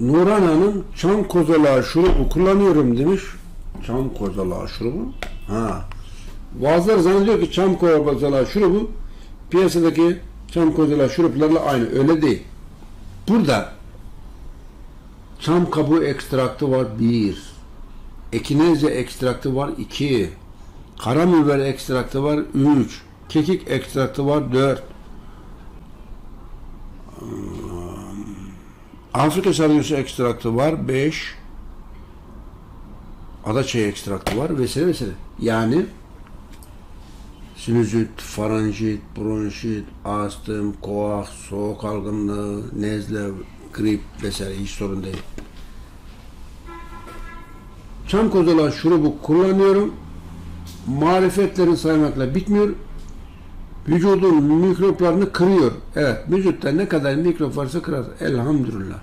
Nurhan Hanım çam kozalağı şurubu kullanıyorum demiş. Çam kozalağı şurubu. Ha. Bazıları zannediyor ki çam kozalağı şurubu piyasadaki çam kozalağı şuruplarla aynı. Öyle değil. Burada çam kabuğu ekstraktı var bir. Ekinezya ekstraktı var iki. Karabiber ekstraktı var üç. Kekik ekstraktı var dört. Afrika sardunyası ekstraktı var 5. Adaçayı ekstraktı var vesaire vesaire. Yani sinüzit, faranjit, bronşit, astım, koah, soğuk algınlığı, nezle, grip vesaire hiç sorun değil. Çam kozalağı şurubu kullanıyorum. Marifetlerini saymakla bitmiyor. Vücudun mikroplarını kırıyor. Evet, vücutta ne kadar mikrop varsa kırar. Elhamdülillah.